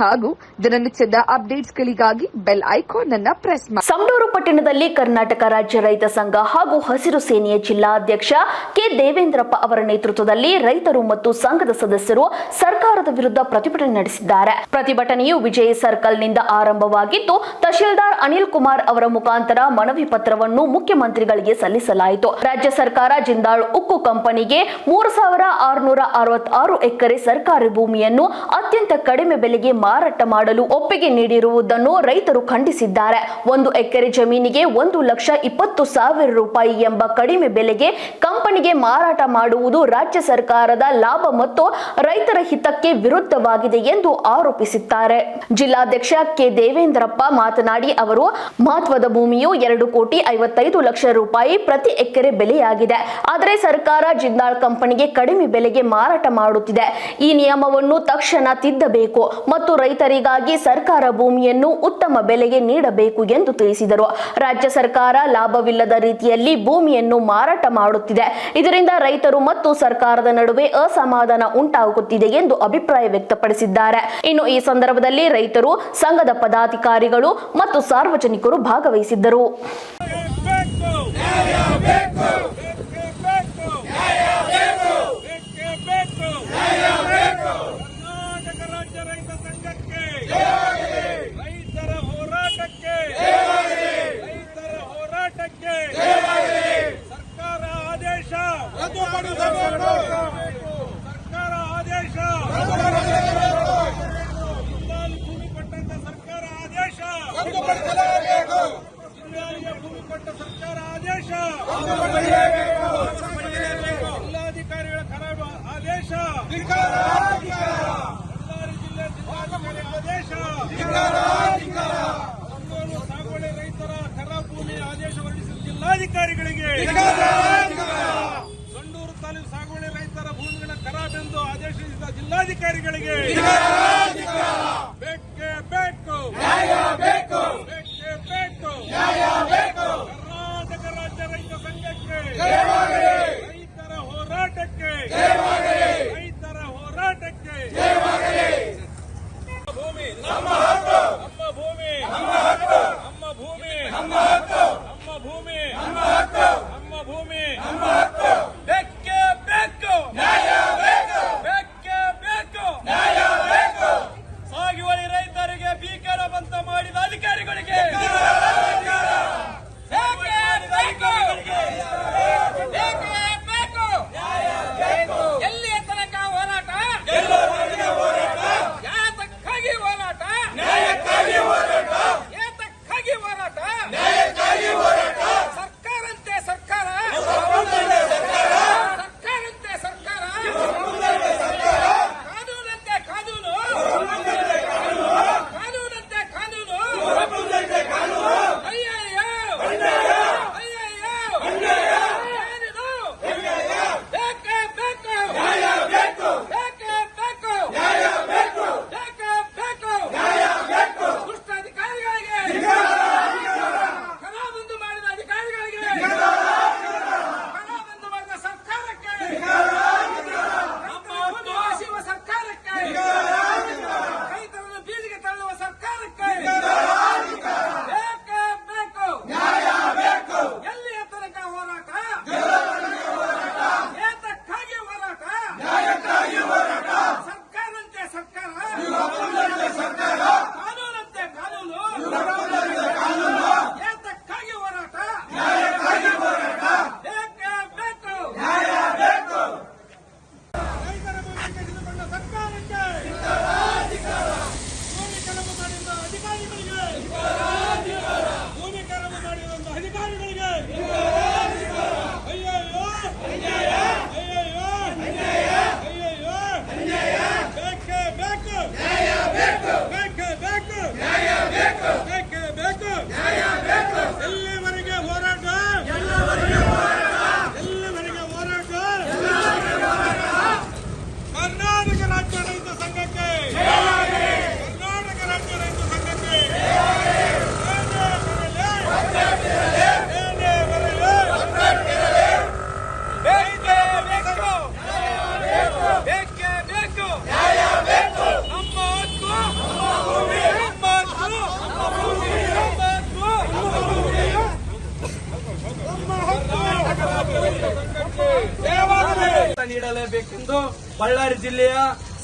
ಹಾಗೂ ದಿನನಿತ್ಯದ ಅಪ್ಡೇಟ್ಸ್ಗಳಿಗಾಗಿ ಬೆಲ್ ಐಕಾನ್ ಅನ್ನ ಪ್ರೆಸ್ ಮಾಡಿ ಸಂಡೂರು ಪಟ್ಟಣದಲ್ಲಿ ಕರ್ನಾಟಕ ರಾಜ್ಯ ರೈತ ಸಂಘ ಹಾಗೂ ಹಸಿರು ಸೇನೆಯ ಜಿಲ್ಲಾಧ್ಯಕ್ಷ ಕೆ. ದೇವೇಂದ್ರಪ್ಪ ಅವರ ನೇತೃತ್ವದಲ್ಲಿ ರೈತರು ಮತ್ತು ಸಂಘದ ಸದಸ್ಯರು ಸರ್ಕಾರದ ವಿರುದ್ಧ ಪ್ರತಿಭಟನೆ ನಡೆಸಿದ್ದಾರೆ. ಪ್ರತಿಭಟನೆಯು ವಿಜಯ ಸರ್ಕಲ್ನಿಂದ ಆರಂಭವಾಗಿದ್ದು, ತಹಶೀಲ್ದಾರ್ ಅನಿಲ್ ಕುಮಾರ್ ಅವರ ಮುಖಾಂತರ ಮನವಿ ಪತ್ರವನ್ನು ಮುಖ್ಯಮಂತ್ರಿಗಳಿಗೆ ಸಲ್ಲಿಸಲಾಯಿತು. ರಾಜ್ಯ ಸರ್ಕಾರ ಜಿಂದಾಳ್ ಉಕ್ಕು ಕಂಪನಿಗೆ ಮೂರು ಸಾವಿರ ಆರುನೂರ ಅರವತ್ತಾರು ಎಕರೆ ಸರ್ಕಾರಿ ಭೂಮಿಯನ್ನು ಅತ್ಯಂತ ಕಡಿಮೆ ಬೆಲೆಗೆ ಮಾರಾಟ ಮಾಡಲು ಒಪ್ಪಿಗೆ ನೀಡಿರುವುದನ್ನು ರೈತರು ಖಂಡಿಸಿದ್ದಾರೆ. ಒಂದು ಎಕರೆ ಜಮೀನಿಗೆ ಒಂದು ಲಕ್ಷ ಇಪ್ಪತ್ತು ಸಾವಿರ ರೂಪಾಯಿ ಎಂಬ ಕಡಿಮೆ ಬೆಲೆಗೆ ಕಂಪನಿಗೆ ಮಾರಾಟ ಮಾಡುವುದು ರಾಜ್ಯ ಸರ್ಕಾರದ ಲಾಭ ಮತ್ತು ರೈತರ ಹಿತಕ್ಕೆ ವಿರುದ್ಧವಾಗಿದೆ ಎಂದು ಆರೋಪಿಸಿದ್ದಾರೆ. ಜಿಲ್ಲಾಧ್ಯಕ್ಷ ಕೆ. ದೇವೇಂದ್ರಪ್ಪ ಮಾತನಾಡಿ ಅವರು, ಮಹತ್ವದ ಭೂಮಿಯು ಎರಡು ಕೋಟಿ ಐವತ್ತೈದು ಲಕ್ಷ ರೂಪಾಯಿ ಪ್ರತಿ ಎಕರೆ ಬೆಲೆಯಾಗಿದೆ. ಆದರೆ ಸರ್ಕಾರ ಜಿಂದಾಲ್ ಕಂಪನಿಗೆ ಕಡಿಮೆ ಬೆಲೆಗೆ ಮಾರಾಟ ಮಾಡುತ್ತಿದೆ. ಈ ನಿಯಮವನ್ನು ತಕ್ಷಣ ತಿದ್ದಬೇಕು ಮತ್ತು ರೈತರಿಗಾಗಿ ಸರ್ಕಾರ ಭೂಮಿಯನ್ನು ಉತ್ತಮ ಬೆಲೆಗೆ ನೀಡಬೇಕು ಎಂದು ತಿಳಿಸಿದರು. ರಾಜ್ಯ ಸರ್ಕಾರ ಲಾಭವಿಲ್ಲದ ರೀತಿಯಲ್ಲಿ ಭೂಮಿಯನ್ನು ಮಾರಾಟ ಮಾಡುತ್ತಿದೆ. ಇದರಿಂದ ರೈತರು ಮತ್ತು ಸರ್ಕಾರದ ನಡುವೆ ಅಸಮಾಧಾನ ಉಂಟಾಗುತ್ತಿದೆ ಎಂದು ಅಭಿಪ್ರಾಯ ವ್ಯಕ್ತಪಡಿಸಿದ್ದಾರೆ. ಇನ್ನು ಈ ಸಂದರ್ಭದಲ್ಲಿ ರೈತರು, ಸಂಘದ ಪದಾಧಿಕಾರಿಗಳು ಮತ್ತು ಸಾರ್ವಜನಿಕರು ಭಾಗವಹಿಸಿದ್ದರು ಬೇಕು ನ್ಯಾಯ ಬೇಕು ಬೇಕು ನ್ಯಾಯ ಬೇಕು ಬೇಕು ನ್ಯಾಯ ಬೇಕು ಕರ್ನಾಟಕ ರಾಜ್ಯ ರೈತ ಸಂಘಕ್ಕೆ ರೈತರ ಹೋರಾಟಕ್ಕೆ ರೈತರ ಹೋರಾಟಕ್ಕೆ ಸರ್ಕಾರ ಆದೇಶ ಸರ್ಕಾರ ಆದೇಶ ಜಿಂದಾಲ್ ಭೂಮಿ ಕೊಟ್ಟಂತ ಸರ್ಕಾರ ಆದೇಶ ಜಿಲ್ಲಾರಿಗೆ ಭೂಮಿ ಕೊಟ್ಟ ಸರ್ಕಾರ ಆದೇಶ ಜಿಲ್ಲಾಧಿಕಾರಿಗಳ ಖರಾಬ್ ಆದೇಶ ಬಳ್ಳಾರಿ ಜಿಲ್ಲೆ ಜಿಲ್ಲಾಧಿಕಾರಿ ಆದೇಶ ಸಂಡೂರು ಸಾಗುವಳಿ ರೈತರ ಖರಾಬ್ ಭೂಮಿ ಆದೇಶ ಹೊರಡಿಸಿದ ಜಿಲ್ಲಾಧಿಕಾರಿಗಳಿಗೆ ಸಂಡೂರು ತಾಲೂಕು ಸಾಗುವಳಿ ರೈತರ ಭೂಮಿಗಳ ಖರಾಬೆಂದು ಆದೇಶಿಸಿದ ಜಿಲ್ಲಾಧಿಕಾರಿಗಳಿಗೆ.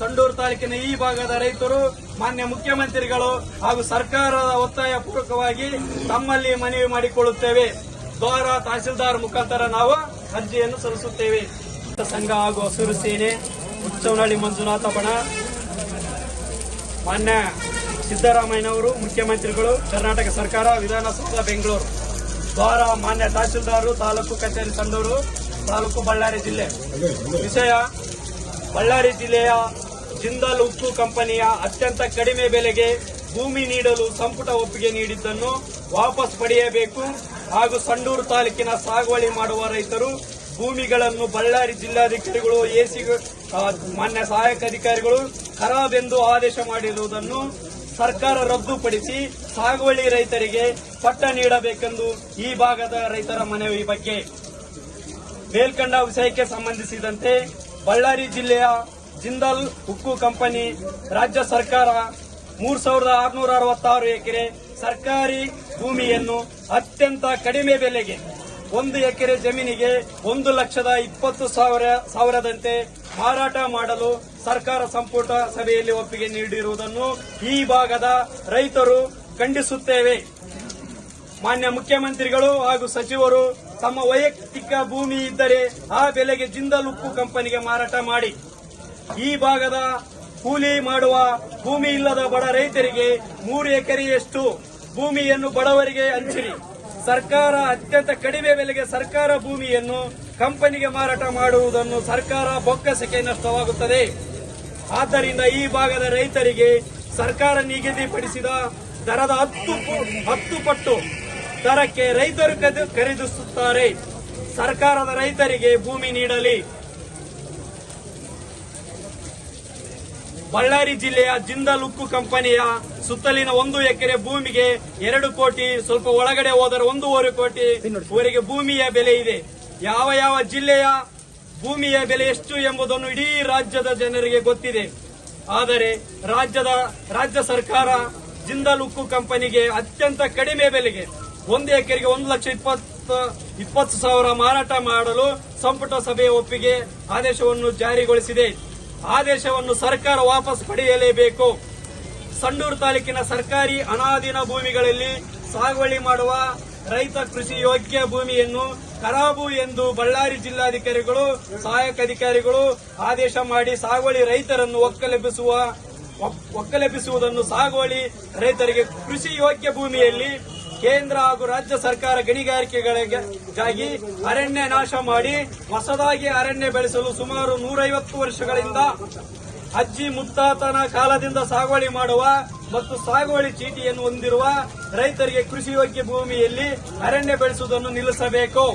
ಸಂಡೂರು ತಾಲೂಕಿನ ಈ ಭಾಗದ ರೈತರು, ಮಾನ್ಯ ಮುಖ್ಯಮಂತ್ರಿಗಳು ಹಾಗೂ ಸರ್ಕಾರದ ಒತ್ತಾಯ ಪೂರ್ವಕವಾಗಿ ತಮ್ಮಲ್ಲಿ ಮನವಿ ಮಾಡಿಕೊಳ್ಳುತ್ತೇವೆ. ದ್ವಾರ ತಹಸೀಲ್ದಾರ್ ಮುಖಾಂತರ ನಾವು ಅರ್ಜಿಯನ್ನು ಸಲ್ಲಿಸುತ್ತೇವೆ. ಸಂಘ ಹಾಗೂ ಹಸಿರು ಸೇನೆ ಉಚ್ಚವನಹಳ್ಳಿ ಮಂಜುನಾಥ ಬಣ, ಮಾನ್ಯ ಸಿದ್ದರಾಮಯ್ಯನವರು, ಮುಖ್ಯಮಂತ್ರಿಗಳು, ಕರ್ನಾಟಕ ಸರ್ಕಾರ, ವಿಧಾನಸೌಧ, ಬೆಂಗಳೂರು. ದ್ವಾರ ಮಾನ್ಯ ತಹಸೀಲ್ದಾರರು ತಾಲೂಕು ಕಚೇರಿ ಸಂಡೂರು ತಾಲೂಕು ಬಳ್ಳಾರಿ ಜಿಲ್ಲೆ. ವಿಷಯ, ಬಳ್ಳಾರಿ ಜಿಲ್ಲೆಯ ಜಿಂದಾಲ್ ಉಕ್ಕು ಕಂಪನಿಯ ಅತ್ಯಂತ ಕಡಿಮೆ ಬೆಲೆಗೆ ಭೂಮಿ ನೀಡಲು ಸಂಪುಟ ಒಪ್ಪಿಗೆ ನೀಡಿದ್ದನ್ನು ವಾಪಸ್ ಪಡೆಯಬೇಕು ಹಾಗೂ ಸಂಡೂರು ತಾಲೂಕಿನ ಸಾಗುವಳಿ ಮಾಡುವ ರೈತರು ಭೂಮಿಗಳನ್ನು ಬಳ್ಳಾರಿ ಜಿಲ್ಲಾಧಿಕಾರಿಗಳು, ಎಸಿ ಮಾನ್ಯ ಸಹಾಯಕ ಅಧಿಕಾರಿಗಳು ಖರಾಬೆಂದು ಆದೇಶ ಮಾಡಿರುವುದನ್ನು ಸರ್ಕಾರ ರದ್ದುಪಡಿಸಿ ಸಾಗುವಳಿ ರೈತರಿಗೆ ಪಟ್ಟ ನೀಡಬೇಕೆಂದು ಈ ಭಾಗದ ರೈತರ ಮನವಿ ಬಗ್ಗೆ. ಮೇಲ್ಕಂಡ ವಿಷಯಕ್ಕೆ ಸಂಬಂಧಿಸಿದಂತೆ ಬಳ್ಳಾರಿ ಜಿಲ್ಲೆಯ ಜಿಂದಾಲ್ ಉಕ್ಕು ಕಂಪನಿ ರಾಜ್ಯ ಸರ್ಕಾರ ಮೂರ್ ಸಾವಿರದ ಆರುನೂರ ಅರವತ್ತಾರು ಎಕರೆ ಸರ್ಕಾರಿ ಭೂಮಿಯನ್ನು ಅತ್ಯಂತ ಕಡಿಮೆ ಬೆಲೆಗೆ ಒಂದು ಎಕರೆ ಜಮೀನಿಗೆ ಒಂದು ಲಕ್ಷದ ಇಪ್ಪತ್ತು ಸಾವಿರ ಸಾವಿರದಂತೆ ಮಾರಾಟ ಮಾಡಲು ಸರ್ಕಾರ ಸಂಪುಟ ಸಭೆಯಲ್ಲಿ ಒಪ್ಪಿಗೆ ನೀಡಿರುವುದನ್ನು ಈ ಭಾಗದ ರೈತರು ಖಂಡಿಸುತ್ತೇವೆ. ಮಾನ್ಯ ಮುಖ್ಯಮಂತ್ರಿಗಳು ಹಾಗೂ ಸಚಿವರು ತಮ್ಮ ವೈಯಕ್ತಿಕ ಭೂಮಿ ಇದ್ದರೆ ಆ ಬೆಲೆಗೆ ಜಿಂದಲ್ ಉಕ್ಕು ಕಂಪನಿಗೆ ಮಾರಾಟ ಮಾಡಿ. ಈ ಭಾಗದ ಕೂಲಿ ಮಾಡುವ ಭೂಮಿ ಇಲ್ಲದ ಬಡ ರೈತರಿಗೆ ಮೂರು ಎಕರೆಯಷ್ಟು ಭೂಮಿಯನ್ನು ಬಡವರಿಗೆ ಹಂಚಿರಿ. ಸರ್ಕಾರ ಅತ್ಯಂತ ಕಡಿಮೆ ಬೆಲೆಗೆ ಸರ್ಕಾರ ಭೂಮಿಯನ್ನು ಕಂಪನಿಗೆ ಮಾರಾಟ ಮಾಡುವುದನ್ನು ಸರ್ಕಾರ ಬೊಕ್ಕಸಕ್ಕೆ ನಷ್ಟವಾಗುತ್ತದೆ. ಆದ್ದರಿಂದ ಈ ಭಾಗದ ರೈತರಿಗೆ ಸರ್ಕಾರ ನಿಗದಿಪಡಿಸಿದ ದರದ ಹತ್ತು ಹತ್ತು ಪಟ್ಟು ದರಕ್ಕೆ ರೈತರು ಖರೀದಿಸುತ್ತಾರೆ. ಸರ್ಕಾರದ ರೈತರಿಗೆ ಭೂಮಿ ನೀಡಲಿ. ಬಳ್ಳಾರಿ ಜಿಲ್ಲೆಯ ಜಿಂದಾಲ್ ಉಕ್ಕು ಕಂಪನಿಯ ಸುತ್ತಲಿನ ಒಂದು ಎಕರೆ ಭೂಮಿಗೆ ಎರಡು ಕೋಟಿ, ಸ್ವಲ್ಪ ಒಳಗಡೆ ಹೋದರೆ ಒಂದೂವರೆ ಕೋಟಿ ವರೆಗೆ ಭೂಮಿಯ ಬೆಲೆ ಇದೆ. ಯಾವ ಯಾವ ಜಿಲ್ಲೆಯ ಭೂಮಿಯ ಬೆಲೆ ಎಷ್ಟು ಎಂಬುದನ್ನು ಇಡೀ ರಾಜ್ಯದ ಜನರಿಗೆ ಗೊತ್ತಿದೆ. ಆದರೆ ರಾಜ್ಯದ, ರಾಜ್ಯ ಸರ್ಕಾರ ಜಿಂದಾಲ್ ಉಕ್ಕು ಕಂಪನಿಗೆ ಅತ್ಯಂತ ಕಡಿಮೆ ಬೆಲೆಗೆ ಒಂದು ಎಕರೆಗೆ ಒಂದು ಲಕ್ಷ ಇಪ್ಪತ್ತು ಇಪ್ಪತ್ತು ಸಾವಿರ ಮಾರಾಟ ಮಾಡಲು ಸಂಪುಟ ಸಭೆಯ ಒಪ್ಪಿಗೆ ಆದೇಶವನ್ನು ಜಾರಿಗೊಳಿಸಿದೆ. ಆದೇಶವನ್ನು ಸರ್ಕಾರ ವಾಪಸ್ ಪಡೆಯಲೇಬೇಕು. ಸಂಡೂರು ತಾಲೂಕಿನ ಸರ್ಕಾರಿ ಅನಾಧೀನ ಭೂಮಿಗಳಲ್ಲಿ ಸಾಗುವಳಿ ಮಾಡುವ ರೈತ ಕೃಷಿ ಯೋಗ್ಯ ಭೂಮಿಯನ್ನು ಖರಾಬು ಎಂದು ಬಳ್ಳಾರಿ ಜಿಲ್ಲಾಧಿಕಾರಿಗಳು, ಸಹಾಯಕ ಅಧಿಕಾರಿಗಳು ಆದೇಶ ಮಾಡಿ ಸಾಗುವಳಿ ರೈತರನ್ನು ಒಕ್ಕಲೆಬ್ಬಿಸುವ ಒಕ್- ಒಕ್ಕಲೆಬ್ಬಿಸುವುದನ್ನು ಸಾಗುವಳಿ ರೈತರಿಗೆ ಕೃಷಿ ಯೋಗ್ಯ ಭೂಮಿಯಲ್ಲಿ ಕೇಂದ್ರ ಹಾಗೂ ರಾಜ್ಯ ಸರ್ಕಾರ ಗಣಿಗಾರಿಕೆಗಳಿಗಾಗಿ ಅರಣ್ಯ ನಾಶ ಮಾಡಿ ಹೊಸದಾಗಿ ಅರಣ್ಯ ಬೆಳೆಸಲು ಸುಮಾರು ನೂರೈವತ್ತು ವರ್ಷಗಳಿಂದ ಅಜ್ಜಿ ಮುತ್ತಾತನ ಕಾಲದಿಂದ ಸಾಗುವಳಿ ಮಾಡುವ ಮತ್ತು ಸಾಗುವಳಿ ಚೀಟಿಯನ್ನು ಹೊಂದಿರುವ ರೈತರಿಗೆ ಕೃಷಿ ಯೋಗ್ಯ ಭೂಮಿಯಲ್ಲಿ ಅರಣ್ಯ ಬೆಳೆಸುವುದನ್ನು ನಿಲ್ಲಿಸಬೇಕು.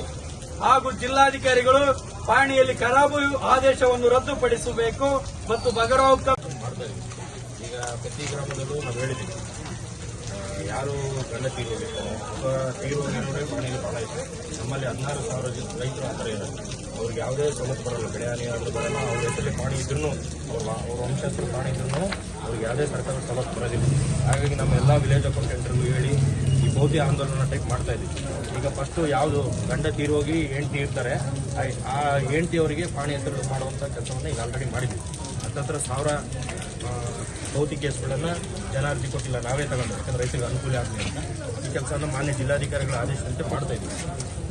ಹಾಗೂ ಜಿಲ್ಲಾಧಿಕಾರಿಗಳು ಪಾಣಿಯಲ್ಲಿ ಖರಾಬು ಆದೇಶವನ್ನು ರದ್ದುಪಡಿಸಬೇಕು ಮತ್ತು ಬಗರೌಕ ಈಗ ಪ್ರತಿ ಗ್ರಾಮದಲ್ಲೂ ನಾವು ಹೇಳಿದ್ದೀವಿ. ಯಾರು ಗಂಡ ಹೋಗಿರ್ತಾರೆ ಅಥವಾ ತೀರೋಗಿರೋರೇ ಮನೆಯಲ್ಲಿ ಭಾಳ ಇದೆ ನಮ್ಮಲ್ಲಿ ಹದಿನಾರು ಸಾವಿರ ಜನ ರೈತರು ಆ ಥರ ಇದ್ದಾರೆ ಅವ್ರಿಗೆ ಯಾವುದೇ ಸವಲತ್ತು ಬರಲ್ಲ, ಬೆಳೆ ಹಾನಿ ಆದರೂ ಬರಲ್ಲ, ಅವ್ರ ಹೆಸರಲ್ಲಿ ಪಾಣಿ ಇದ್ರೂ ಅವ್ರ ಅವ್ರ ವಂಶಸ್ಥರು ಪಾಣಿ ಇದ್ರೂ ಅವ್ರಿಗೆ ಯಾವುದೇ ಸರ್ಕಾರದ ಸವಲತ್ತು ಬರೋದಿಲ್ಲ. ಹಾಗಾಗಿ ನಮ್ಮ ಎಲ್ಲ ವಿಲೇಜ್ ಅಕೌಂಟೆಂಟ್ರಿಗೂ ಹೇಳಿ, ಈ ಬೌದ್ಧಿ ಆಂದೋಲನ ಟೈಪ್ ಮಾಡ್ತಾ ಇದ್ದೀವಿ. ಈಗ ಫಸ್ಟು ಯಾವುದು ಗಂಡ ತೀರೋಗಿ ಹೆಂಡ್ತಿ ಇರ್ತಾರೆ, ಆ- ಹೆಂಡ್ತಿಯವರಿಗೆ ಪಾಣಿ ಹೆಸರು ಮಾಡುವಂಥ ಕೆಲಸವನ್ನು ಈಗ ಆಲ್ರೆಡಿ ಮಾಡಿದ್ವಿ ಹತ್ತತ್ರ ಸಾವಿರ ಭೌತಿಕ ಕೇಸ್ಗಳನ್ನು ಜನ ಅರ್ಜಿ ಕೊಟ್ಟಿಲ್ಲ, ನಾವೇ ತಗೊಂಡು ಯಾಕಂದ್ರೆ ರೈತರಿಗೆ ಅನುಕೂಲ ಆಗಲಿ ಅಂತ. ಈ ಕೆಲಸವನ್ನು ಮಾನ್ಯ ಜಿಲ್ಲಾಧಿಕಾರಿಗಳ ಆದೇಶದಂತೆ ಮಾಡ್ತಾ ಇದ್ದೀವಿ.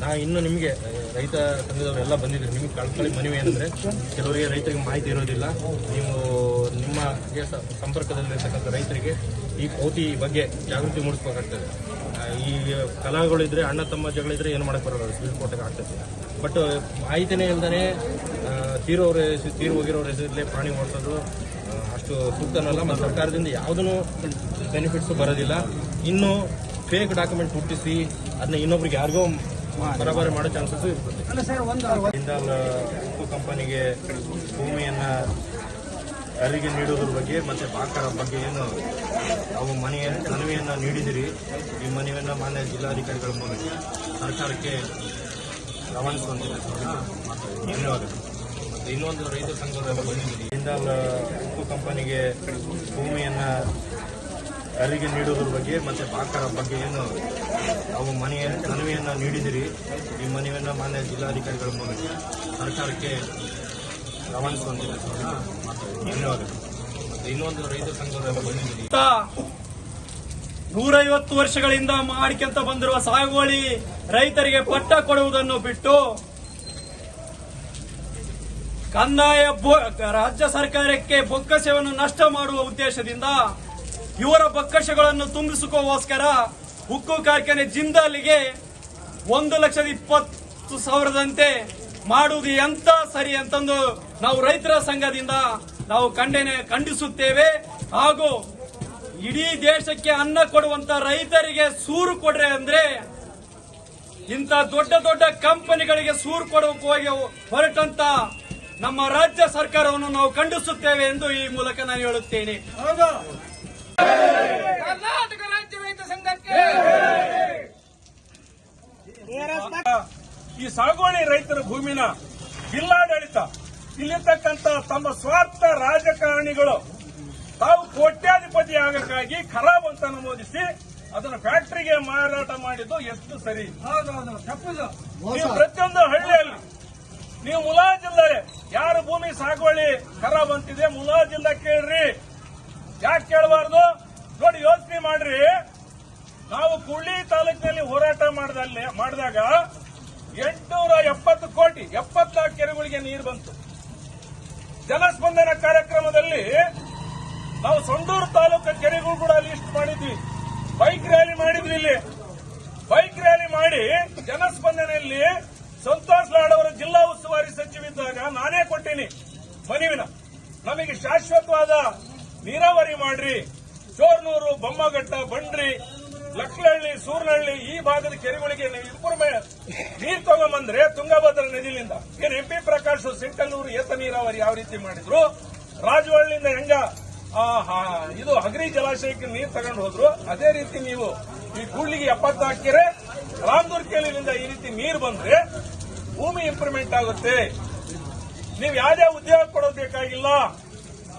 ನಾ ಇನ್ನು ನಿಮಗೆ ರೈತ ಸಂಘದವರೆಲ್ಲ ಬಂದಿದ್ದೀರಿ ನಿಮಗೆ ಕಳ್ಕೊಳ್ಳಿ ಮನವಿ ಏನಂದರೆ, ಕೆಲವರಿಗೆ ರೈತರಿಗೆ ಮಾಹಿತಿ ಇರೋದಿಲ್ಲ. ನೀವು ನಿಮ್ಮ ಗೆ ಸ- ಸಂಪರ್ಕದಲ್ಲಿರ್ತಕ್ಕಂಥ ರೈತರಿಗೆ ಈ ಭೌತಿ ಬಗ್ಗೆ ಜಾಗೃತಿ ಮೂಡಿಸ್ಬೇಕಾಗ್ತದೆ. ಈ ಕಲಾಗಳಿದ್ರೆ, ಅಣ್ಣ ತಮ್ಮ ಜಗಳಿದ್ರೆ ಏನು ಮಾಡಕ್ಕೆ ಬರೋಲ್ಲ ಸ್ಪೀಡ್ ಕೋರ್ಟ್ಗೆ ಆಗ್ತದೆ ಬಟ್ ಮಾಹಿತಿನೇ ಇಲ್ದೇ ತೀರೋರ ಹೆಸರು ತೀರು ಹೋಗಿರೋರ ಹೆಸರಲ್ಲಿ ಪ್ರಾಣಿ ಓಡಿಸೋದು ಅಷ್ಟು ಸೂಕ್ತನಲ್ಲ ಮತ್ತು ಸರ್ಕಾರದಿಂದ ಯಾವುದೂ ಬೆನಿಫಿಟ್ಸು ಬರೋದಿಲ್ಲ. ಇನ್ನು ಫೇಕ್ ಡಾಕ್ಯುಮೆಂಟ್ ಹುಟ್ಟಿಸಿ ಅದನ್ನ ಇನ್ನೊಬ್ರಿಗೆ ಯಾರಿಗೋ ಬರಬಾರಿ ಮಾಡೋ ಚಾನ್ಸಸ್ ಇರ್ತದೆ. ಜಿಂದಾಲ್ ಉಕ್ಕು ಕಂಪನಿಗೆ ಭೂಮಿಯನ್ನು ಅರಿಗೆ ನೀಡುವುದ್ರ ಬಗ್ಗೆ ಮತ್ತು ಬಾಕರ ಬಗ್ಗೆ ಏನು ಅವು ಮನೆಯ ಮನವಿಯನ್ನು ನೀಡಿದಿರಿ. ಈ ಮನವಿಯನ್ನು ಮಾನ್ಯ ಜಿಲ್ಲಾಧಿಕಾರಿಗಳ ಮೂಲಕ ಸರ್ಕಾರಕ್ಕೆ ರವಾನಿಸುವಂತಿಲ್ಲ ಧನ್ಯವಾದಗಳು. ಮತ್ತು ಇನ್ನೊಂದು ರೈತ ಸಂಘದಲ್ಲ ಬಂದಿದ್ದೀರಿ ಜಿಂದಾಲ್ ಕಂಪನಿಗೆ ಭೂಮಿಯನ್ನು ಅರಿಗೆ ನೀಡುವುದ್ರ ಬಗ್ಗೆ ಮತ್ತು ಬಾಕರ ಬಗ್ಗೆ ಏನು ಅವು ಮನೆಯ ಮನವಿಯನ್ನು ನೀಡಿದಿರಿ. ಈ ಮನವಿಯನ್ನು ಮಾನ್ಯ ಜಿಲ್ಲಾಧಿಕಾರಿಗಳ ಮೂಲಕ ಸರ್ಕಾರಕ್ಕೆ ಇನ್ನೊಂದು ರೈತ ನೂರೈವತ್ತು ವರ್ಷಗಳಿಂದ ಮಾಡಿಕೊಂತ ಬಂದಿರುವ ಸಾಗುವಳಿ ರೈತರಿಗೆ ಪಟ್ಟ ಕೊಡುವುದನ್ನು ಬಿಟ್ಟು ಕಂದಾಯ ರಾಜ್ಯ ಸರ್ಕಾರಕ್ಕೆ ಬೊಕ್ಕಸವನ್ನು ನಷ್ಟ ಮಾಡುವ ಉದ್ದೇಶದಿಂದ ಇವರ ಬೊಕ್ಕಸಗಳನ್ನು ತುಂಬಿಸಿಕೋಸ್ಕರ ಉಕ್ಕು ಕಾರ್ಖಾನೆ ಜಿಂದಾಲಿಗೆ ಒಂದು ಲಕ್ಷದ ಇಪ್ಪತ್ತು ಸಾವಿರದಂತೆ ಮಾಡುವುದು ಎಂತ ಸರಿ ಅಂತಂದು ನಾವು ರೈತರ ಸಂಘದಿಂದ ನಾವು ಖಂಡನೆ ಖಂಡಿಸುತ್ತೇವೆ. ಹಾಗೂ ಇಡೀ ದೇಶಕ್ಕೆ ಅನ್ನ ಕೊಡುವಂತ ರೈತರಿಗೆ ಸೂರು ಕೊಡ್ರೆ ಅಂದ್ರೆ ಇಂಥ ದೊಡ್ಡ ದೊಡ್ಡ ಕಂಪನಿಗಳಿಗೆ ಸೂರು ಕೊಡೋಕೆ ಹೋಗಿ ಹೊರಟಂತ ನಮ್ಮ ರಾಜ್ಯ ಸರ್ಕಾರವನ್ನು ನಾವು ಖಂಡಿಸುತ್ತೇವೆ ಎಂದು ಈ ಮೂಲಕ ನಾನು ಹೇಳುತ್ತೇನೆ. ಕರ್ನಾಟಕ ರಾಜ್ಯ ರೈತ ಸಂಘಕ್ಕೆ ಈ ಸಾಗುವಳಿ ರೈತರ ಭೂಮಿನ ಜಿಲ್ಲಾಡಳಿತ ಇಲ್ಲಿರ್ತಕ್ಕಂಥ ತಮ್ಮ ಸ್ವಾರ್ಥ ರಾಜಕಾರಣಿಗಳು ತಾವು ಕೋಟ್ಯಾಧಿಪತಿ ಆಗಕ್ಕಾಗಿ ಖರಾಬ್ ಅಂತ ನಮೂದಿಸಿ ಅದನ್ನು ಫ್ಯಾಕ್ಟರಿಗೆ ಮಾರಾಟ ಮಾಡಿದ್ದು ಎಷ್ಟು ಸರಿ? ನೀವು ಪ್ರತಿಯೊಂದು ಹಳ್ಳಿಯಲ್ಲಿ ನೀವು ಮುಲಾಜಿಲ್ಲದೆ ಯಾರು ಭೂಮಿ ಸಾಗುವಳಿ ಖರಾಬ್ ಬಂತಿದೆ ಮುಲಾಜಿಲ್ಲ ಕೇಳ್ರಿ. ಯಾಕೆ ಕೇಳಬಾರ್ದು? ನೋಡಿ, ಯೋಚನೆ ಮಾಡ್ರಿ. ನಾವು ಕುಳ್ಳಿ ತಾಲೂಕಿನಲ್ಲಿ ಹೋರಾಟ ಮಾಡಿದಲ್ಲಿ, ಮಾಡಿದಾಗ ಎಂಟುನೂರ ಎಪ್ಪತ್ತು ಕೋಟಿ, ಎಪ್ಪತ್ನಾಲ್ಕು ಕೆರೆಗಳಿಗೆ ನೀರು ಬಂತು. ಜನಸ್ಪಂದನ ಕಾರ್ಯಕ್ರಮದಲ್ಲಿ ನಾವು ಸಂಡೂರು ತಾಲೂಕು ಕೆರೆಗಳು ಕೂಡ ಲಿಸ್ಟ್ ಮಾಡಿದ್ವಿ. ಬೈಕ್ ರ್ಯಾಲಿ ಮಾಡಿದ್ವಿ ಇಲ್ಲಿ. ಬೈಕ್ ರ್ಯಾಲಿ ಮಾಡಿ ಜನಸ್ಪಂದನೆಯಲ್ಲಿ ಸಂತೋಷ್ ಲಾಡ್ ಅವರು ಜಿಲ್ಲಾ ಉಸ್ತುವಾರಿ ಸಚಿವಿದ್ದಾಗ ನಾನೇ ಕೊಟ್ಟೀನಿ. ಮನವಿನ ನಮಗೆ ಶಾಶ್ವತವಾದ ನೀರಾವರಿ ಮಾಡ್ರಿ. ಚೋರ್ನೂರು, ಬೊಮ್ಮಘಟ್ಟ, ಬಂಡ್ರಿ ಲಕ್ಳಹಳ್ಳಿ ಸೂರ್ನಹಳ್ಳಿ ಈ ಭಾಗದ ಕೆರೆಗಳಿಗೆ ಇಂಪ್ರೂವ್ಮೆಂಟ್ ನೀರು ತಗೊಂಬಂದ್ರೆ ತುಂಗಭದ್ರಾ ನದಿಲಿಂದ. ಏನ್ ಎಂಪಿ ಪ್ರಕಾಶ್ ಸಿಂಕಲ್ಲೂರು ಏತ ನೀರಾವರಿ ಯಾವ ರೀತಿ ಮಾಡಿದ್ರು? ರಾಜವಳ್ಳಿಯಿಂದ ಹೆಂಗ ಇದು ಹಗರಿ ಜಲಾಶಯಕ್ಕೆ ನೀರು ತಗೊಂಡು ಹೋದ್ರು? ಅದೇ ರೀತಿ ನೀವು ಈ ಕೂಡ್ಲಿಗೆ ಎಪ್ಪತ್ನಾಲ್ಕು ಕೆರೆ ರಾಮದೂರ್ ಕೇಳಿನಿಂದ ಈ ರೀತಿ ನೀರು ಬಂದ್ರೆ ಭೂಮಿ ಇಂಪ್ರೂವ್ಮೆಂಟ್ ಆಗುತ್ತೆ. ನೀವು ಯಾವುದೇ ಉದ್ಯೋಗ ಕೊಡೋದು ಬೇಕಾಗಿಲ್ಲ.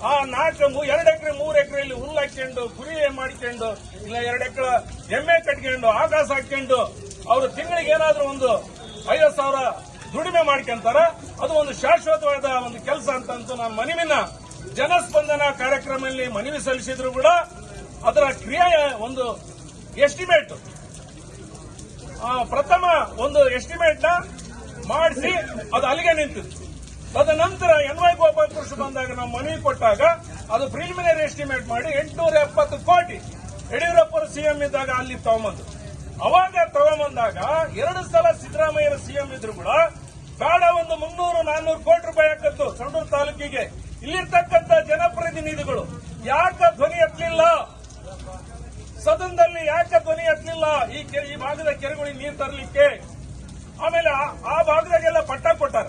ಆ ನಾಲ್ಕು ಎರಡು ಎಕರೆ, ಮೂರು ಎಕರೆಯಲ್ಲಿ ಹುಲ್ಲು ಹಾಕೊಂಡು ಕುರಿ ಮಾಡ್ಕೊಂಡು, ಇಲ್ಲ ಎರಡು ಎಕರೆ ಎಮ್ಮೆ ಕಟ್ಕೊಂಡು, ಆಕಾಶ ಹಾಕೊಂಡು ಅವರು ತಿಂಗಳಿಗೆ ಏನಾದರೂ ಒಂದು ಐವತ್ತು ಸಾವಿರ ದುಡಿಮೆ ಮಾಡ್ಕೊಂತಾರ. ಅದು ಒಂದು ಶಾಶ್ವತವಾದ ಒಂದು ಕೆಲಸ ಅಂತ ನಾನು ಮನವಿನ ಜನಸ್ಪಂದನ ಕಾರ್ಯಕ್ರಮದಲ್ಲಿ ಮನವಿ ಸಲ್ಲಿಸಿದ್ರು ಕೂಡ ಅದರ ಕ್ರಿಯೆಯ ಒಂದು ಎಸ್ಟಿಮೇಟ್ ಪ್ರಥಮ ಒಂದು ಎಸ್ಟಿಮೇಟ್ನ ಮಾಡಿಸಿ ಅದು ಅಲ್ಲಿಗೆ ನಿಂತಿತ್ತು ತದನಂತರ ಎನ್ ವೈ ಗೋಪಾಲ್ ಕೃಷ್ಣ ಬಂದಾಗ ನಾವು ಮನವಿ ಕೊಟ್ಟಾಗ ಅದು ಪ್ರಿಲಿಮಿನರಿ ಎಸ್ಟಿಮೇಟ್ ಮಾಡಿ ಎಂಟುನೂರ ಎಪ್ಪತ್ತು ಕೋಟಿ. ಯಡಿಯೂರಪ್ಪರು ಸಿಎಂ ಇದ್ದಾಗ ಅಲ್ಲಿ ತಗೊಂಬಂದು. ಅವಾಗ ತಗೊಂಬಂದಾಗ ಎರಡು ಸಲ ಸಿದ್ದರಾಮಯ್ಯ ಸಿಎಂ ಇದ್ರು ಕೂಡ ಬೇಡ, ಒಂದು ಮುನ್ನೂರು ನಾನ್ನೂರು ಕೋಟಿ ರೂಪಾಯಿ ಹಾಕತ್ತು ಸಂಡೂರು ತಾಲೂಕಿಗೆ. ಇಲ್ಲಿರ್ತಕ್ಕಂಥ ಜನಪ್ರತಿನಿಧಿಗಳು ಯಾಕೆ ಧ್ವನಿ ಎತ್ತಲಿಲ್ಲ? ಸದನದಲ್ಲಿ ಯಾಕೆ ಧ್ವನಿ ಎತ್ತಲಿಲ್ಲ? ಈ ಭಾಗದ ಕೆರೆಗಳಿಗೆ ನೀರು ತರಲಿಕ್ಕೆ? ಆಮೇಲೆ ಆ- ಭಾಗದಾಗೆಲ್ಲ ಪಟ್ಟ ಕೊಟ್ಟಾರ.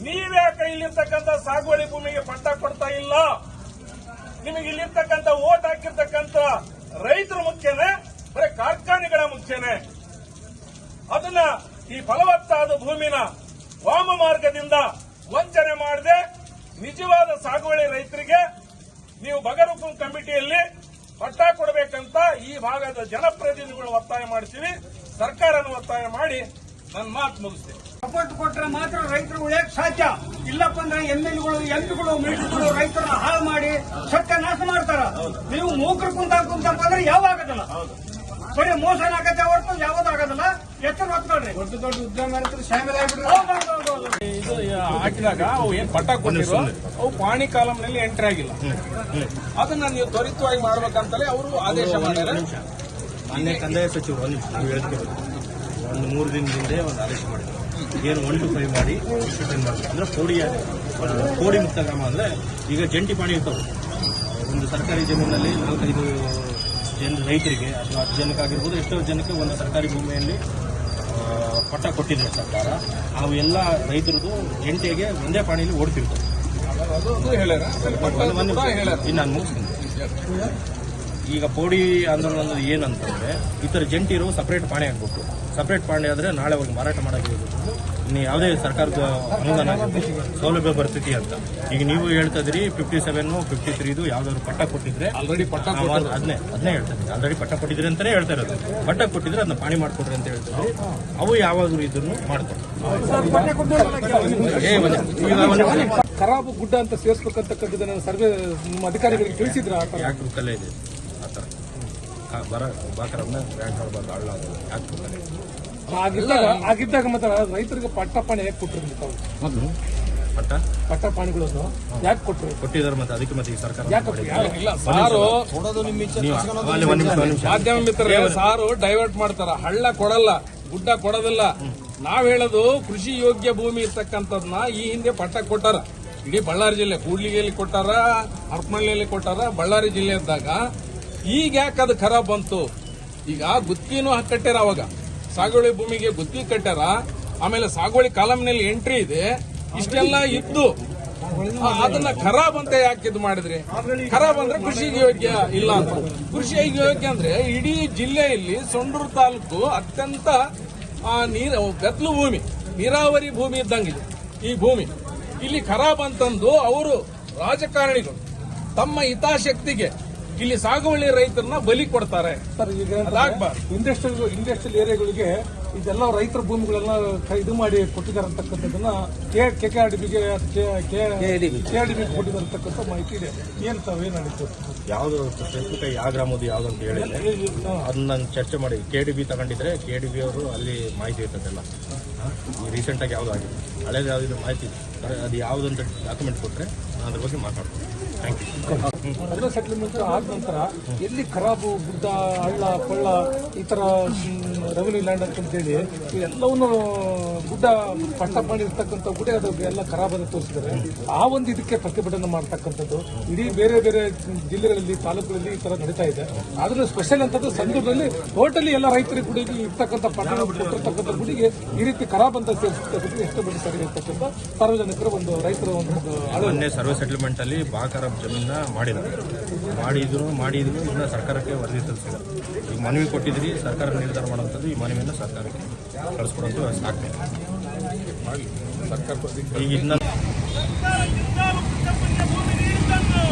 ನೀವ್ಯಾಕೆ ಇಲ್ಲಿರ್ತಕ್ಕಂಥ ಸಾಗುವಳಿ ಭೂಮಿಗೆ ಪಟ್ಟ ಕೊಡ್ತಾ ಇಲ್ಲ. ನಿಮಗೆ ಇಲ್ಲಿರ್ತಕ್ಕಂಥ ಓಟ್ ಹಾಕಿರ್ತಕ್ಕಂಥ ರೈತರು ಮುಖ್ಯನೇ, ಬರೀ ಕಾರ್ಖಾನೆಗಳ ಮುಖ್ಯನೇ. ಅದನ್ನ ಈ ಫಲವತ್ತಾದ ಭೂಮಿನ ವಾಮ ಮಾರ್ಗದಿಂದ ವಂಚನೆ ಮಾಡದೆ ನಿಜವಾದ ಸಾಗುವಳಿ ರೈತರಿಗೆ ನೀವು ಬಗರುಕುಂ ಕಮಿಟಿಯಲ್ಲಿ ಪಟ್ಟ ಕೊಡಬೇಕಂತ ಈ ಭಾಗದ ಜನಪ್ರತಿನಿಧಿಗಳು ಒತ್ತಾಯ ಮಾಡ್ತೀವಿ ಸರ್ಕಾರನ ಒತ್ತಾಯ ಮಾಡಿ ನನ್ನ ಮಾತು ಮುಗಿಸ್ತೇನೆ. ಸಪೋರ್ಟ್ ಕೊಟ್ರೆ ಮಾತ್ರ ರೈತರು ಉಳಿಯಕ್ ಸಾಧ್ಯ. ಇಲ್ಲಪ್ಪ ಅಂದ್ರೆ ಎಮ್ಮೆಲ್ಗಳು ಎಂಪಿಗಳು ಮಿಲಿಟರಿಗಳು ರೈತರನ್ನ ಹಾಳು ಮಾಡಿ ಸತ್ಯನಾಶ ಮಾಡ್ತಾರ. ನೀವು ಮೂಕರು ಕುಂತ ಕುಂತಪ್ಪ ಅಂದ್ರೆ ಯಾವ ಆಗೋದಿಲ್ಲ. ಬರೀ ಮೋಸ ಆಗತ್ತೆ ಹೊರತು ಯಾವ್ದು ಆಗೋದಿಲ್ಲ. ಎತ್ತರ ಹೊತ್ಕೊಳ್ರಿ. ದೊಡ್ಡ ದೊಡ್ಡ ಉದ್ಯಮ ಶಾಮಿಲ್ ಆಗ್ಬಿಟ್ರೆ ಇದು ಹಾಕಿದಾಗ ಅವು ಏನ್ ಪಟ್ಟ ಕೊಟ್ಟಿರೋ ಅವು ಪಾಣಿ ಕಾಲಂನಲ್ಲಿ ಎಂಟ್ರಿ ಆಗಿಲ್ಲ. ಅದನ್ನ ನೀವು ತ್ವರಿತವಾಗಿ ಮಾಡ್ಬೇಕಂತಲೇ ಅವರು ಆದೇಶ ಮಾಡ್ಯಾರ ಮಾನ್ಯ ಕಂದಾಯ ಸಚಿವರು ನೀವು ಹೇಳ್ತೀವಿ. ಒಂದು ಮೂರು ದಿನದ ಹಿಂದೆ ಒಂದು ಆದೇಶ ಮಾಡಿದ್ರು. ಏನು ಒನ್ ಟು ಫೈವ್ ಮಾಡಿ ಡಿಸ್ಟ್ರಿಬ್ಯೂಷನ್ ಮಾಡಬೇಕು. ಅಂದ್ರೆ ಕೋಡಿ ಕೋಡಿ ಮುಕ್ತ ಗ್ರಾಮ ಅಂದ್ರೆ ಈಗ ಜಂಟಿ ಪಾಣಿ ಇರ್ತವೆ ಒಂದು ಸರ್ಕಾರಿ ಜಮೀನಲ್ಲಿ ನಾಲ್ಕೈದು ಜನ ರೈತರಿಗೆ ಅಥವಾ ಹತ್ತು ಜನಕ್ಕಾಗಿರ್ಬೋದು ಎಷ್ಟೋ ಜನಕ್ಕೆ ಒಂದು ಸರ್ಕಾರಿ ಭೂಮಿಯಲ್ಲಿ ಪಟ್ಟ ಕೊಟ್ಟಿದೆ ಸರ್ಕಾರ. ಅವು ಎಲ್ಲ ರೈತರದು ಜಂಟಿಗೆ ಒಂದೇ ಪಾಣಿಯಲ್ಲಿ ಓಡ್ತಿರ್ತವೆ. ಇನ್ನು ನಾನು ಮುಗಿಸ್ತೀನಿ. ಈಗ ಪೋಡಿ ಆಂದೋಲನ ಏನಂತಂದ್ರೆ ಈ ಥರ ಜಂಟಿ ಇರೋ ಸಪರೇಟ್ ಪಾಣಿ ಆಗ್ಬೇಕು ಸಪರೇಟ್ ಪಾಣಿ ಆದ್ರೆ ನಾಳೆ ಅವ್ರಿಗೆ ಮಾರಾಟ ಮಾಡಕ್ಕೆ ಇನ್ನು ಯಾವುದೇ ಸರ್ಕಾರದ ಅನುದಾನ ಸೌಲಭ್ಯ ಪರಿಸ್ಥಿತಿ ಅಂತ. ಈಗ ನೀವು ಹೇಳ್ತಾ ಇದ್ರಿ ಫಿಫ್ಟಿ ಸೆವೆನ್ ಫಿಫ್ಟಿ ತ್ರೀದು ಯಾವ್ದಾದ್ರು ಪಟ್ಟ ಕೊಟ್ಟಿದ್ರೆ ಆಲ್ರೆಡಿ ಪಟ್ಟ ಅದನ್ನೇ ಅದನ್ನೇ ಹೇಳ್ತಾ ಇದ್ದೀನಿ. ಆಲ್ರೆಡಿ ಪಟ್ಟ ಕೊಟ್ಟಿದ್ರೆ ಅಂತಾನೆ ಹೇಳ್ತಾ ಇರೋದು. ಪಟ್ಟ ಕೊಟ್ಟಿದ್ರೆ ಅದನ್ನ ಪಾಣಿ ಮಾಡ್ಕೊಡ್ರಿ ಅಂತ ಹೇಳ್ತಾರೆ ಅವು ಯಾವಾಗಲೂ ಇದನ್ನು ಮಾಡ್ತಾರೆ. ಖರಾಬು ಗುಡ್ಡ ಅಂತ ಸೇರಿಸ್ಬೇಕಂತಕ್ಕಂಥದ್ದನ್ನ ಸರ್ವೆ ನಿಮ್ಮ ಅಧಿಕಾರಿಗಳಿಗೆ ತಿಳಿಸಿದ್ರ ಯಾಕೆ ಕಲೆ ಇದೆ? ಆ ಬರ ಬಾಕರನ್ನ ಬ್ಯಾಂಕ್ ಹಳ್ಳ ಅದು ಯಾಕೆ ಕೊಡ್ತಾರೆ? ಆಗಿದ್ದಾಗ ಆಗಿದ್ದಾಗ ಮಾತ್ರ ರೈತರಿಗೆ ಪಟ್ಟಪಾಣಿ ಯಾಕೆ ಕೊಟ್ರಿ ನೀವು ತಾವು? ಪಟ್ಟ? ಪಟ್ಟಪಾಣಿಗಳನ್ನು ಯಾಕೆ ಕೊಟ್ಟರು ಕೊಟ್ಟಿದ್ದಾರೆ ಮತ್ತೆ ಅದಕ್ಕೆ ಮತ್ತೆ ಈ ಸರ್ಕಾರ ಇಲ್ಲ ಸಾರು ನೀವು ಅಲ್ಲಿ ಒಂದು ನಿಮಿಷ ಒಂದು ನಿಮಿಷ. ಮಾಧ್ಯಮ ಮಿತ್ರರೇ ಸಾರು ಡೈವರ್ಟ್ ಮಾಡ್ತಾರ. ಹಳ್ಳ ಕೊಡಲ್ಲ ಗುಡ್ಡ ಕೊಡೋದಿಲ್ಲ. ನಾವ್ ಹೇಳೋದು ಕೃಷಿ ಯೋಗ್ಯ ಭೂಮಿ ಇರ್ತಕ್ಕಂಥದ್ನ ಈ ಹಿಂದೆ ಪಟ್ಟ ಕೊಟ್ಟಾರ. ಇಡೀ ಬಳ್ಳಾರಿ ಜಿಲ್ಲೆ ಕೂಡ್ಲಿಗೆಯಲ್ಲಿ ಕೊಟ್ಟಾರ ಹರಪನಹಳ್ಳಿಯಲ್ಲಿ ಕೊಟ್ಟಾರ ಬಳ್ಳಾರಿ ಜಿಲ್ಲೆ ಇದ್ದಾಗ ಈಗ ಯಾಕೆ ಅದು ಖರಾಬ್ ಬಂತು? ಈಗ ಗುತ್ತಿನೂ ಕಟ್ಟ್ಯಾರ ಅವಾಗ. ಸಾಗುವಳಿ ಭೂಮಿಗೆ ಗುತ್ತಿಗೆ ಕಟ್ಟ್ಯಾರ ಆಮೇಲೆ ಸಾಗುವಳಿ ಕಾಲಂನಲ್ಲಿ ಎಂಟ್ರಿ ಇದೆ, ಇಷ್ಟೆಲ್ಲ ಇದ್ದು. ಅದನ್ನ ಖರಾಬ್ ಅಂತ ಯಾಕೆ ಇದು ಮಾಡಿದ್ರಿ? ಖರಾಬ್ ಅಂದ್ರೆ ಕೃಷಿಗೆ ಯೋಗ್ಯ ಇಲ್ಲ ಅಂತ. ಕೃಷಿಗೆ ಯೋಗ್ಯ ಅಂದ್ರೆ ಇಡೀ ಜಿಲ್ಲೆಯಲ್ಲಿ ಸೊಂಡೂರು ತಾಲೂಕು ಅತ್ಯಂತ ನೀರ ಗದ್ಲು ಭೂಮಿ, ನೀರಾವರಿ ಭೂಮಿ ಇದ್ದಂಗಿದೆ. ಈ ಭೂಮಿ. ಇಲ್ಲಿ ಖರಾಬ್ ಅಂತಂದು ಅವರು ರಾಜಕಾರಣಿಗಳು ತಮ್ಮ ಹಿತಾಸಕ್ತಿಗೆ ಇಲ್ಲಿ ಸಾಗುವಳಿ ರೈತರನ್ನ ಬಲಿ ಕೊಡ್ತಾರೆ. ಸರ್ ಈಗ ಇಂಡಸ್ಟ್ರಿಯಲ್ ಇಂಡಸ್ಟ್ರಿಯಲ್ ಏರಿಯಾಗಳಿಗೆ ಇದೆಲ್ಲ ರೈತರ ಭೂಮಿಗಳೆಲ್ಲ ಕ- ಇದು ಮಾಡಿ ಕೊಟ್ಟಿದ್ದಾರೆ ಅಂತಕ್ಕಂಥದ್ದನ್ನ K K K R D ಬಿಗೆ ಕೆ ಡಿ ಬಿ ಕೊಟ್ಟಿದ್ದಾರೆ ಅಂತಕ್ಕಂಥ ಮಾಹಿತಿ ಇದೆ. ಏನ್ ತಾವು ಏನ್ ನಡೀತು ಯಾವ್ದು ಸ್ಪೆಸಿಫಿಕ್ ಯಾವ ಗ್ರಾಮದ್ದು ಯಾವ್ದು ಅಂತ ಹೇಳಿ ಅದನ್ನ ನಾನು ಚರ್ಚೆ ಮಾಡಿ. ಕೆ ಡಿ ಬಿ ತಗೊಂಡಿದ್ರೆ ಕೆ ಡಿ ಬಿ ಅವರು ಅಲ್ಲಿ ಮಾಹಿತಿ ಇರ್ತದೆಲ್ಲ. ರೀಸೆಂಟ್ ಆಗಿ ಯಾವ್ದು ಆಗಿದೆ ಹಳೇದು ಯಾವ್ದು ಮಾಹಿತಿ? ಅದು ಯಾವ್ದು ಅಂತ ಡಾಕ್ಯುಮೆಂಟ್ ಕೊಟ್ಟರೆ ನಾನು ಅದ್ರ ಬಗ್ಗೆ ಮಾತಾಡ್ತೀನಿ. ಸೆಟ್ಲ್ಮೆಂಟ್ ಆದ ನಂತರ ಎಲ್ಲಿ ಖರಾಬು ಗುಡ್ಡ ಹಳ್ಳ ಕೊಳ್ಳ ಈ ತರ ರೆವೆನ್ಯೂ ಲ್ಯಾಂಡ್ ಅಂತೇಳಿ ಎಲ್ಲವನ್ನು ಗುಡ್ಡ ಪಟ್ಟ ಮಾಡಿರ್ತಕ್ಕಂಥ ಗುಡ್ಡ ಅದು ಎಲ್ಲ ಖರಾಬನ್ನು ಅಂತ ತೋರಿಸಿದ್ದಾರೆ. ಆ ಒಂದು ಇದಕ್ಕೆ ಪ್ರತಿಭಟನೆ ಮಾಡ್ತಕ್ಕಂಥದ್ದು, ಇಡೀ ಬೇರೆ ಬೇರೆ ಜಿಲ್ಲೆಗಳಲ್ಲಿ, ತಾಲೂಕುಗಳಲ್ಲಿ ಈ ತರ ನಡೀತಾ ಇದೆ. ಆದ್ರೂ ಸ್ಪೆಷಲ್ ಅಂತದ್ದು ಸಂದರ್ಭದಲ್ಲಿ ಟೋಟಲಿ ಎಲ್ಲ ರೈತರಿಗೆ ಗುಡಿಗೆ ಇರ್ತಕ್ಕಂಥ ಪಟ್ಟಣ ಕೊಟ್ಟಿರ್ತಕ್ಕಂಥ ಗುಡಿಗೆ ಈ ರೀತಿ ಖರಾಬ್ ಅಂತ ಎಷ್ಟು ಬಡ್ಡಿ ಸರಿ ಇರ್ತಕ್ಕಂಥ ಸಾರ್ವಜನಿಕರ ಒಂದು ರೈತರ ಒಂದು ಮೊನ್ನೆ ಸರ್ವೆ ಸೆಟಲ್ಮೆಂಟ್ ಅಲ್ಲಿ ಬಾಕರ ಜಮೀನ ಮಾಡಿದ್ದಾರೆ ಮಾಡಿದ್ರು. ಮಾಡಿದ್ರು ಇನ್ನ ಸರ್ಕಾರಕ್ಕೆ ವರದಿ ತಲುಪಿಲ್ಲ ಈಗ ಮನವಿ ಕೊಟ್ಟಿದ್ರಿ, ಸರ್ಕಾರ ನಿರ್ಧಾರ ಈ ಮನವಿಯನ್ನು ಸರ್ಕಾರಕ್ಕೆ ಕಳಿಸ್ಕೊಡೋದು ಸಾಕು ಈಗ ಇನ್ನ ಸರ್ಕಾರ ನೀಡಿದ್ದನ್ನು